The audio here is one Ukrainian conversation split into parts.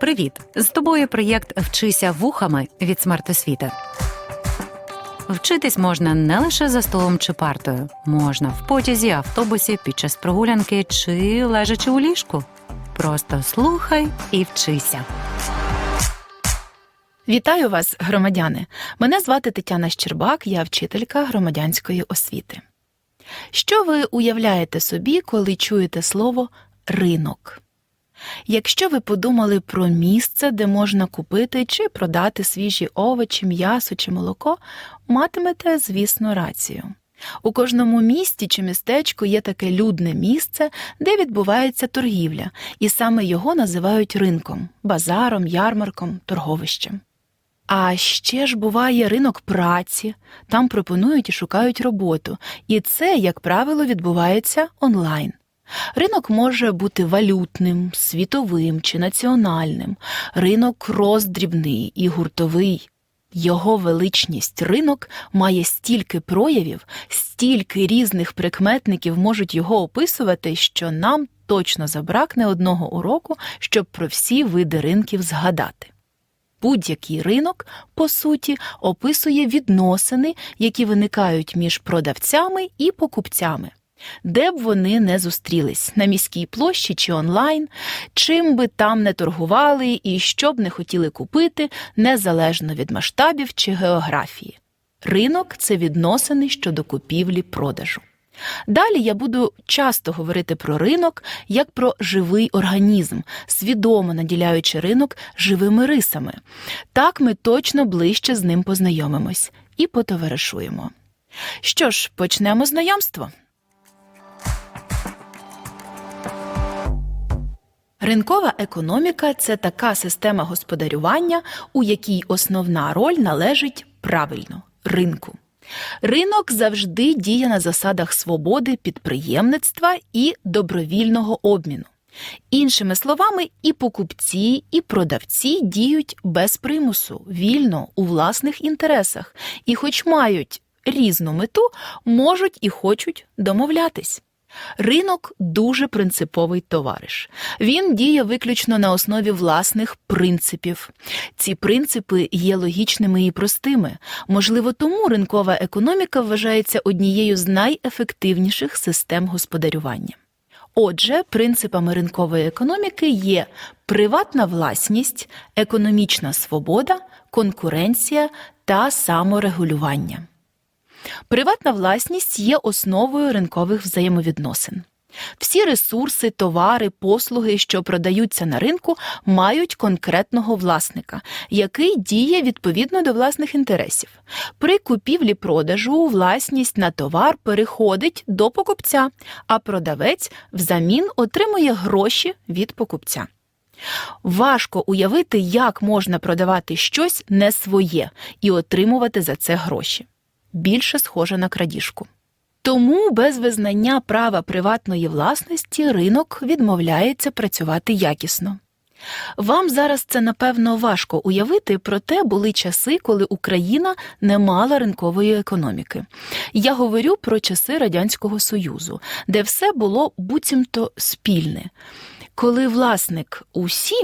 Привіт! З тобою проєкт Вчися вухами від смертосвіти. Вчитись можна не лише за столом чи партою, можна в потязі, автобусі, під час прогулянки чи лежачи у ліжку. Просто слухай і вчися. Вітаю вас, громадяни! Мене звати Тетяна Щербак, я вчителька громадянської освіти. Що ви уявляєте собі, коли чуєте слово ринок? Якщо ви подумали про місце, де можна купити чи продати свіжі овочі, м'ясо чи молоко, матимете, звісно, рацію. У кожному місті чи містечку є таке людне місце, де відбувається торгівля, і саме його називають ринком, базаром, ярмарком, торговищем. А ще ж буває ринок праці, там пропонують і шукають роботу, і це, як правило, відбувається онлайн. Ринок може бути валютним, світовим чи національним, ринок роздрібний і гуртовий. Його величність ринок має стільки проявів, стільки різних прикметників можуть його описувати, що нам точно забракне одного уроку, щоб про всі види ринків згадати. Будь-який ринок, по суті, описує відносини, які виникають між продавцями і покупцями. Де б вони не зустрілись на міській площі чи онлайн, чим би там не торгували і що б не хотіли купити, незалежно від масштабів чи географії. Ринок це відносини щодо купівлі продажу. Далі я буду часто говорити про ринок як про живий організм, свідомо наділяючи ринок живими рисами. Так ми точно ближче з ним познайомимось і потоваришуємо. Що ж, почнемо знайомство. Ринкова економіка це така система господарювання, у якій основна роль належить правильно ринку. Ринок завжди діє на засадах свободи підприємництва і добровільного обміну. Іншими словами, і покупці, і продавці діють без примусу, вільно у власних інтересах, і, хоч мають різну мету, можуть і хочуть домовлятись. Ринок дуже принциповий товариш. Він діє виключно на основі власних принципів. Ці принципи є логічними і простими. Можливо, тому ринкова економіка вважається однією з найефективніших систем господарювання. Отже, принципами ринкової економіки є приватна власність, економічна свобода, конкуренція та саморегулювання. Приватна власність є основою ринкових взаємовідносин. Всі ресурси, товари, послуги, що продаються на ринку, мають конкретного власника, який діє відповідно до власних інтересів. При купівлі-продажу власність на товар переходить до покупця, а продавець взамін отримує гроші від покупця. Важко уявити, як можна продавати щось не своє і отримувати за це гроші більше схожа на крадіжку. Тому без визнання права приватної власності ринок відмовляється працювати якісно. Вам зараз це напевно важко уявити, проте були часи, коли Україна не мала ринкової економіки. Я говорю про часи Радянського Союзу, де все було буцімто спільне. Коли власник усі,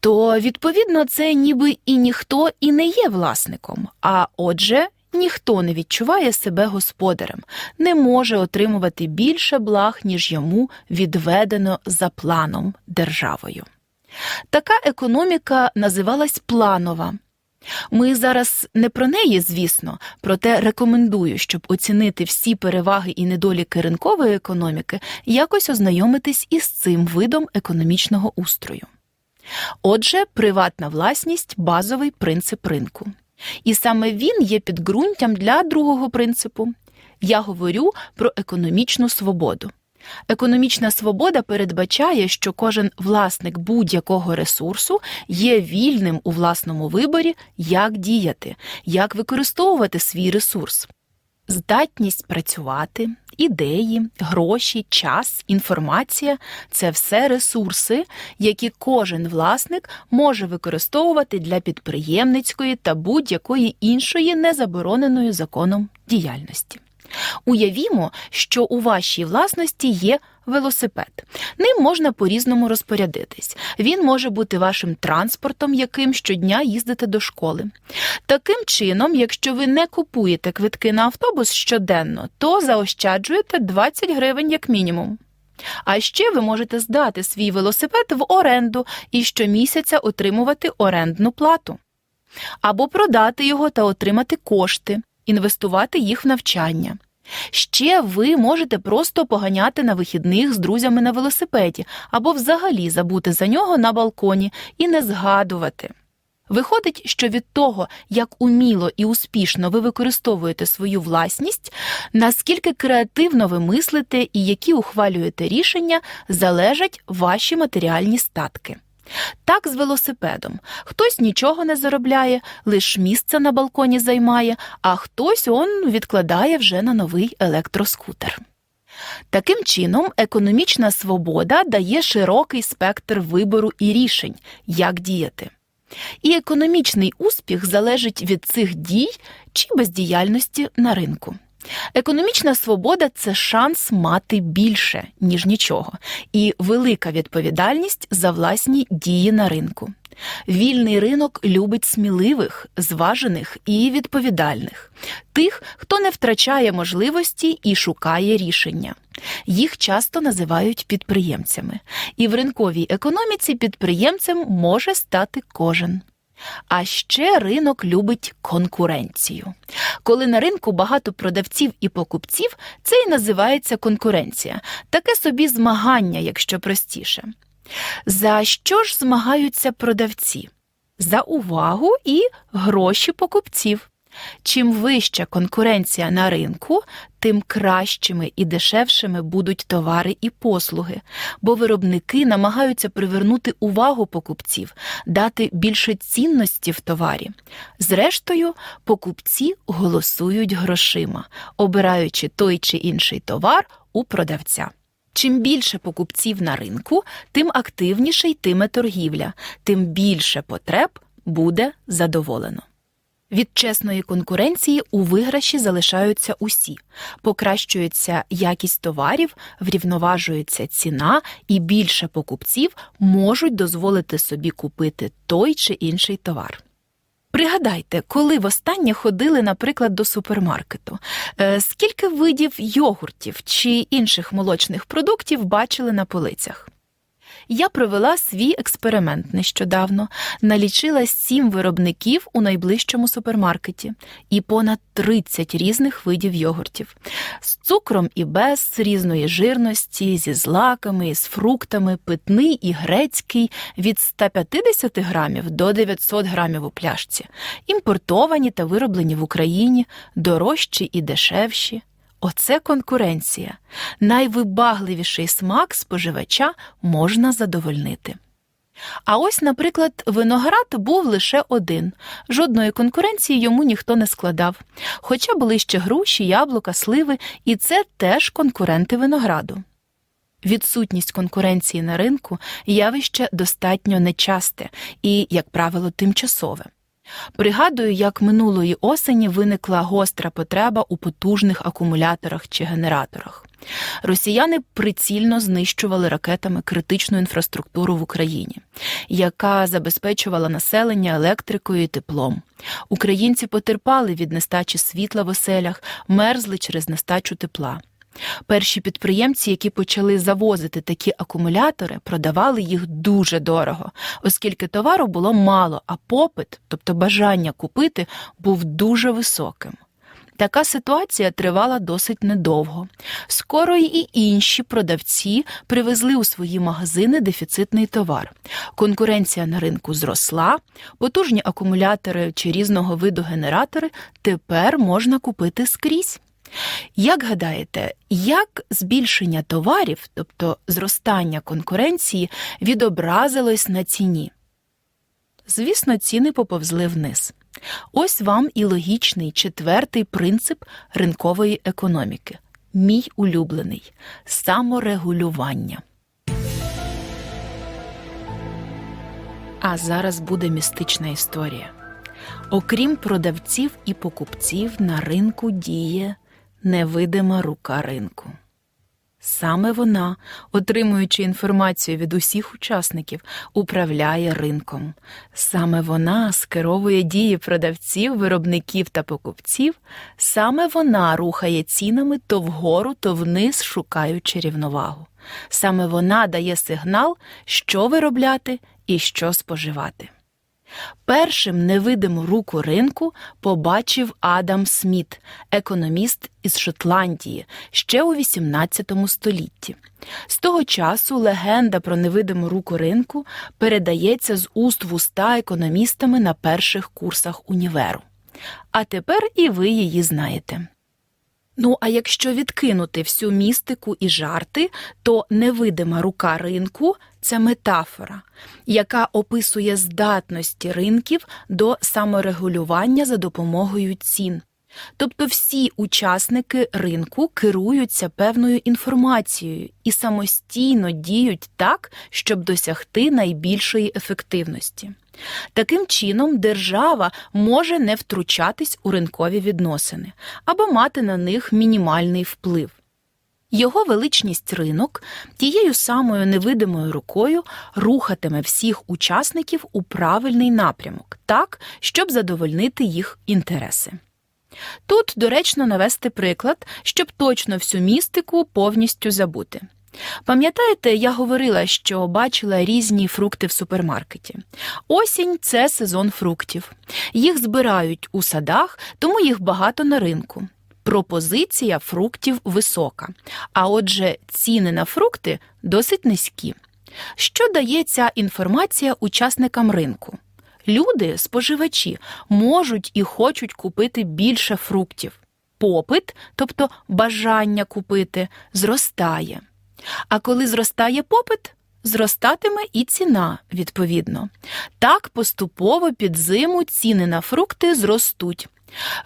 то відповідно це ніби і ніхто і не є власником, а отже, Ніхто не відчуває себе господарем, не може отримувати більше благ, ніж йому відведено за планом державою. Така економіка називалась планова. Ми зараз не про неї, звісно, проте рекомендую, щоб оцінити всі переваги і недоліки ринкової економіки, якось ознайомитись із цим видом економічного устрою. Отже, приватна власність базовий принцип ринку. І саме він є підґрунтям для другого принципу. Я говорю про економічну свободу. Економічна свобода передбачає, що кожен власник будь-якого ресурсу є вільним у власному виборі, як діяти, як використовувати свій ресурс. Здатність працювати, ідеї, гроші, час, інформація це все ресурси, які кожен власник може використовувати для підприємницької та будь-якої іншої незабороненої законом діяльності. Уявімо, що у вашій власності є велосипед. Ним можна по-різному розпорядитись. Він може бути вашим транспортом, яким щодня їздите до школи. Таким чином, якщо ви не купуєте квитки на автобус щоденно, то заощаджуєте 20 гривень як мінімум. А ще ви можете здати свій велосипед в оренду і щомісяця отримувати орендну плату. Або продати його та отримати кошти, інвестувати їх в навчання. Ще ви можете просто поганяти на вихідних з друзями на велосипеді або взагалі забути за нього на балконі і не згадувати. Виходить, що від того, як уміло і успішно ви використовуєте свою власність, наскільки креативно ви мислите і які ухвалюєте рішення, залежать ваші матеріальні статки. Так з велосипедом. Хтось нічого не заробляє, лише місце на балконі займає, а хтось он відкладає вже на новий електроскутер. Таким чином, економічна свобода дає широкий спектр вибору і рішень, як діяти. І економічний успіх залежить від цих дій чи бездіяльності на ринку. Економічна свобода це шанс мати більше, ніж нічого, і велика відповідальність за власні дії на ринку. Вільний ринок любить сміливих, зважених і відповідальних, тих, хто не втрачає можливості і шукає рішення. Їх часто називають підприємцями, і в ринковій економіці підприємцем може стати кожен. А ще ринок любить конкуренцію. Коли на ринку багато продавців і покупців, це і називається конкуренція, таке собі змагання, якщо простіше. За що ж змагаються продавці? За увагу і гроші покупців. Чим вища конкуренція на ринку, тим кращими і дешевшими будуть товари і послуги, бо виробники намагаються привернути увагу покупців, дати більше цінності в товарі. Зрештою, покупці голосують грошима, обираючи той чи інший товар у продавця. Чим більше покупців на ринку, тим активніше йтиме торгівля, тим більше потреб буде задоволено. Від чесної конкуренції у виграші залишаються усі, покращується якість товарів, врівноважується ціна, і більше покупців можуть дозволити собі купити той чи інший товар. Пригадайте, коли востаннє ходили, наприклад, до супермаркету, Е, скільки видів йогуртів чи інших молочних продуктів бачили на полицях? Я провела свій експеримент нещодавно, налічила сім виробників у найближчому супермаркеті і понад 30 різних видів йогуртів. З цукром і без, різної жирності, зі злаками, з фруктами, питний і грецький від 150 грамів до 900 грамів у пляшці, імпортовані та вироблені в Україні, дорожчі і дешевші. Оце конкуренція. Найвибагливіший смак споживача можна задовольнити. А ось, наприклад, виноград був лише один, жодної конкуренції йому ніхто не складав. Хоча були ще груші, яблука, сливи, і це теж конкуренти винограду. Відсутність конкуренції на ринку явище достатньо нечасте і, як правило, тимчасове. Пригадую, як минулої осені виникла гостра потреба у потужних акумуляторах чи генераторах. Росіяни прицільно знищували ракетами критичну інфраструктуру в Україні, яка забезпечувала населення електрикою і теплом. Українці потерпали від нестачі світла в оселях, мерзли через нестачу тепла. Перші підприємці, які почали завозити такі акумулятори, продавали їх дуже дорого, оскільки товару було мало, а попит, тобто бажання купити, був дуже високим. Така ситуація тривала досить недовго. Скоро і інші продавці привезли у свої магазини дефіцитний товар. Конкуренція на ринку зросла, потужні акумулятори чи різного виду генератори тепер можна купити скрізь. Як гадаєте, як збільшення товарів, тобто зростання конкуренції, відобразилось на ціні? Звісно, ціни поповзли вниз. Ось вам і логічний четвертий принцип ринкової економіки. Мій улюблений саморегулювання. А зараз буде містична історія. Окрім продавців і покупців, на ринку діє невидима рука ринку. Саме вона, отримуючи інформацію від усіх учасників, управляє ринком. Саме вона скеровує дії продавців, виробників та покупців. Саме вона рухає цінами то вгору, то вниз, шукаючи рівновагу. Саме вона дає сигнал, що виробляти і що споживати. Першим невидиму руку ринку побачив Адам Сміт, економіст із Шотландії, ще у XVIII столітті. З того часу легенда про невидиму руку ринку передається з уст в уста економістами на перших курсах універу. А тепер і ви її знаєте. Ну, а якщо відкинути всю містику і жарти, то невидима рука ринку це метафора, яка описує здатності ринків до саморегулювання за допомогою цін. Тобто всі учасники ринку керуються певною інформацією і самостійно діють так, щоб досягти найбільшої ефективності. Таким чином, держава може не втручатись у ринкові відносини або мати на них мінімальний вплив. Його величність ринок тією самою невидимою рукою рухатиме всіх учасників у правильний напрямок, так, щоб задовольнити їх інтереси. Тут доречно навести приклад, щоб точно всю містику повністю забути. Пам'ятаєте, я говорила, що бачила різні фрукти в супермаркеті. Осінь це сезон фруктів. Їх збирають у садах, тому їх багато на ринку. Пропозиція фруктів висока, а отже, ціни на фрукти досить низькі. Що дає ця інформація учасникам ринку? Люди, споживачі, можуть і хочуть купити більше фруктів. Попит, тобто бажання купити, зростає. А коли зростає попит, зростатиме і ціна, відповідно. Так поступово під зиму ціни на фрукти зростуть.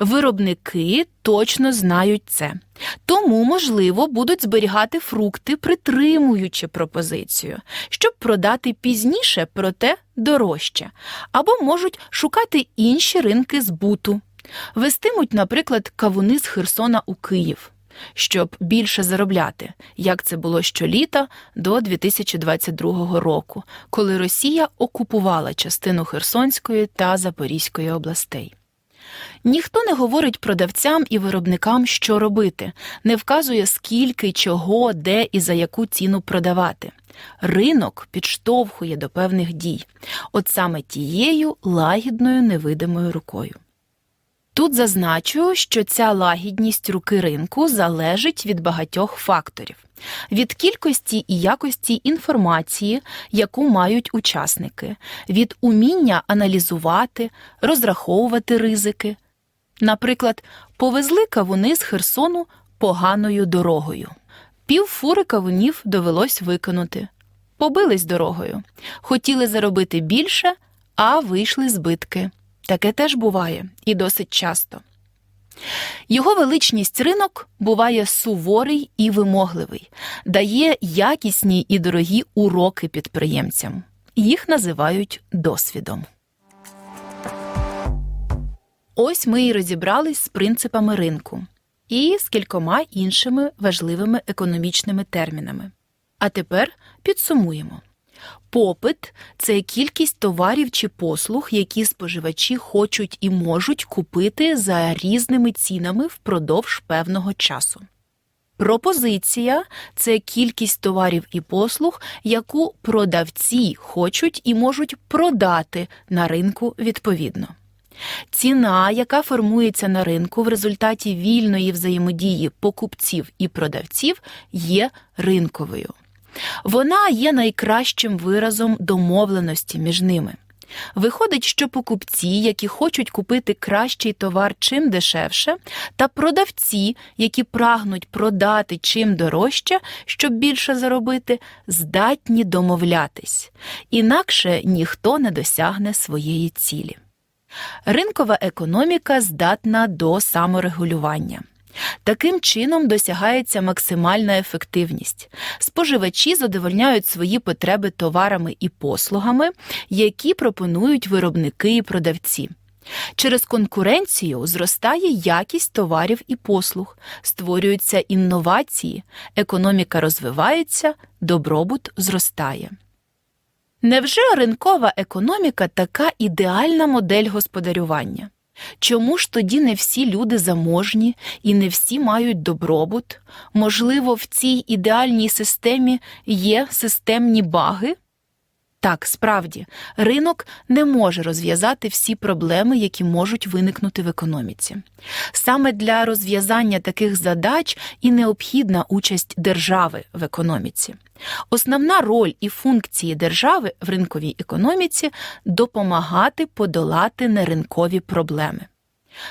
Виробники точно знають це, тому, можливо, будуть зберігати фрукти, притримуючи пропозицію, щоб продати пізніше, проте дорожче, або можуть шукати інші ринки збуту. Вестимуть, наприклад, кавуни з Херсона у Київ. Щоб більше заробляти, як це було щоліта до 2022 року, коли Росія окупувала частину Херсонської та Запорізької областей. Ніхто не говорить продавцям і виробникам, що робити, не вказує, скільки, чого, де і за яку ціну продавати. Ринок підштовхує до певних дій, от саме тією лагідною невидимою рукою. Тут зазначу, що ця лагідність руки ринку залежить від багатьох факторів: від кількості і якості інформації, яку мають учасники, від уміння аналізувати, розраховувати ризики. Наприклад, повезли кавуни з Херсону поганою дорогою. Пів фури кавунів довелось викинути. Побились дорогою. Хотіли заробити більше, а вийшли збитки. Таке теж буває і досить часто. Його величність ринок буває суворий і вимогливий, дає якісні і дорогі уроки підприємцям. Їх називають досвідом. Ось ми і розібрались з принципами ринку і з кількома іншими важливими економічними термінами. А тепер підсумуємо. Попит це кількість товарів чи послуг, які споживачі хочуть і можуть купити за різними цінами впродовж певного часу. Пропозиція це кількість товарів і послуг, яку продавці хочуть і можуть продати на ринку відповідно. Ціна, яка формується на ринку в результаті вільної взаємодії покупців і продавців, є ринковою. Вона є найкращим виразом домовленості між ними. Виходить, що покупці, які хочуть купити кращий товар чим дешевше, та продавці, які прагнуть продати чим дорожче, щоб більше заробити, здатні домовлятись, інакше ніхто не досягне своєї цілі. Ринкова економіка здатна до саморегулювання. Таким чином досягається максимальна ефективність. Споживачі задовольняють свої потреби товарами і послугами, які пропонують виробники і продавці. Через конкуренцію зростає якість товарів і послуг, створюються інновації, економіка розвивається, добробут зростає. Невже ринкова економіка така ідеальна модель господарювання? Чому ж тоді не всі люди заможні і не всі мають добробут? Можливо, в цій ідеальній системі є системні баги? Так, справді, ринок не може розв'язати всі проблеми, які можуть виникнути в економіці. Саме для розв'язання таких задач і необхідна участь держави в економіці. Основна роль і функції держави в ринковій економіці допомагати подолати неринкові проблеми.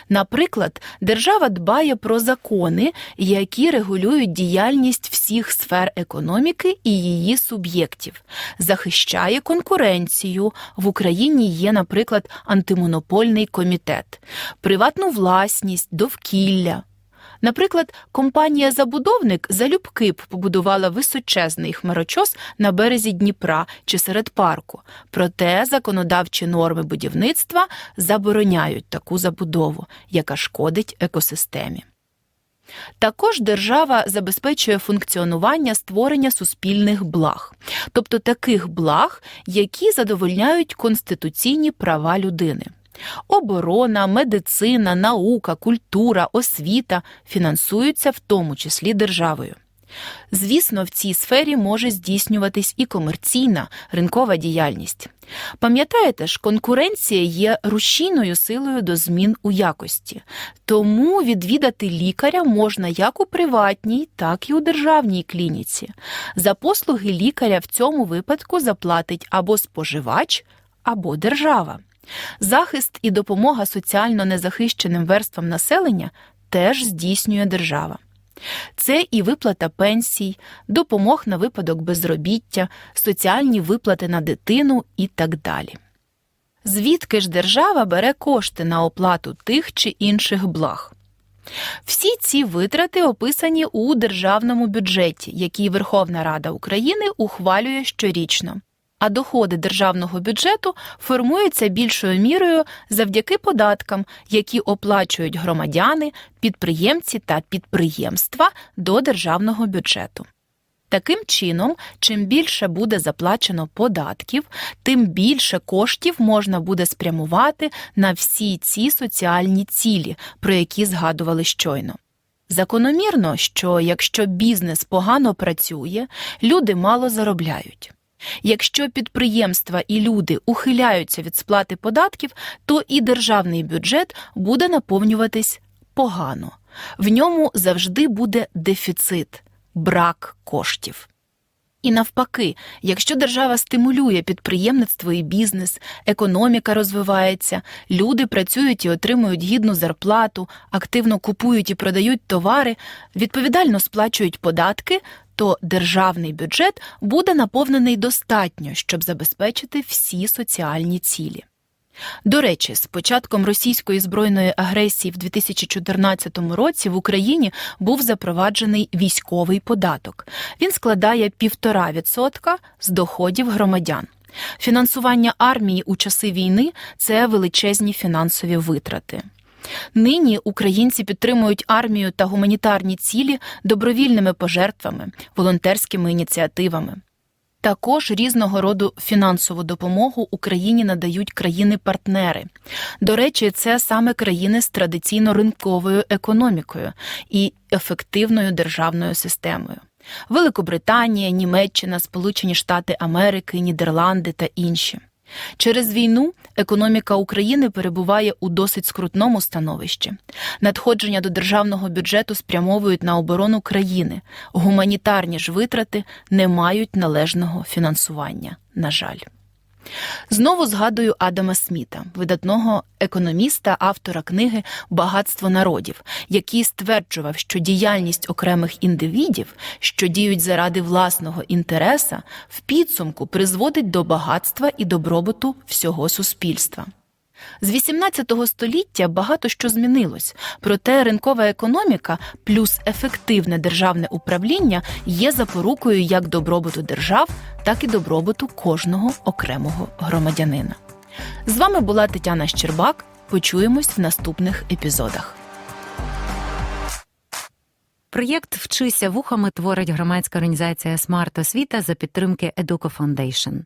Наприклад, держава дбає про закони, які регулюють діяльність всіх сфер економіки і її суб'єктів, захищає конкуренцію. В Україні є, наприклад, антимонопольний комітет, приватну власність, довкілля. Наприклад, компанія Забудовник залюбки б побудувала височезний хмарочос на березі Дніпра чи серед парку. Проте законодавчі норми будівництва забороняють таку забудову, яка шкодить екосистемі. Також держава забезпечує функціонування створення суспільних благ, тобто таких благ, які задовольняють конституційні права людини. Оборона, медицина, наука, культура, освіта фінансуються в тому числі державою. Звісно, в цій сфері може здійснюватись і комерційна ринкова діяльність. Пам'ятаєте ж, конкуренція є рушійною силою до змін у якості, тому відвідати лікаря можна як у приватній, так і у державній клініці. За послуги лікаря в цьому випадку заплатить або споживач, або держава. Захист і допомога соціально незахищеним верствам населення теж здійснює держава. Це і виплата пенсій, допомог на випадок безробіття, соціальні виплати на дитину і так далі. Звідки ж держава бере кошти на оплату тих чи інших благ? Всі ці витрати описані у державному бюджеті, який Верховна Рада України ухвалює щорічно а доходи державного бюджету формуються більшою мірою завдяки податкам, які оплачують громадяни, підприємці та підприємства до державного бюджету. Таким чином, чим більше буде заплачено податків, тим більше коштів можна буде спрямувати на всі ці соціальні цілі, про які згадували щойно. Закономірно, що якщо бізнес погано працює, люди мало заробляють. Якщо підприємства і люди ухиляються від сплати податків, то і державний бюджет буде наповнюватись погано. В ньому завжди буде дефіцит, брак коштів. І навпаки, якщо держава стимулює підприємництво і бізнес, економіка розвивається, люди працюють і отримують гідну зарплату, активно купують і продають товари, відповідально сплачують податки, то державний бюджет буде наповнений достатньо, щоб забезпечити всі соціальні цілі. До речі, з початком російської збройної агресії в 2014 році в Україні був запроваджений військовий податок. Він складає 1,5% з доходів громадян. Фінансування армії у часи війни це величезні фінансові витрати. Нині українці підтримують армію та гуманітарні цілі добровільними пожертвами, волонтерськими ініціативами. Також різного роду фінансову допомогу Україні надають країни-партнери. До речі, це саме країни з традиційно ринковою економікою і ефективною державною системою. Великобританія, Німеччина, Сполучені Штати Америки, Нідерланди та інші. Через війну економіка України перебуває у досить скрутному становищі. Надходження до державного бюджету спрямовують на оборону країни. Гуманітарні ж витрати не мають належного фінансування. На жаль. Знову згадую Адама Сміта, видатного економіста, автора книги Багатство народів, який стверджував, що діяльність окремих індивідів, що діють заради власного інтереса, в підсумку призводить до багатства і добробуту всього суспільства. З 18 століття багато що змінилось, проте ринкова економіка плюс ефективне державне управління є запорукою як добробуту держав, так і добробуту кожного окремого громадянина. З вами була Тетяна Щербак. Почуємось в наступних епізодах. Проєкт Вчися вухами творить громадська організація Смарт Освіта за підтримки Educo Foundation.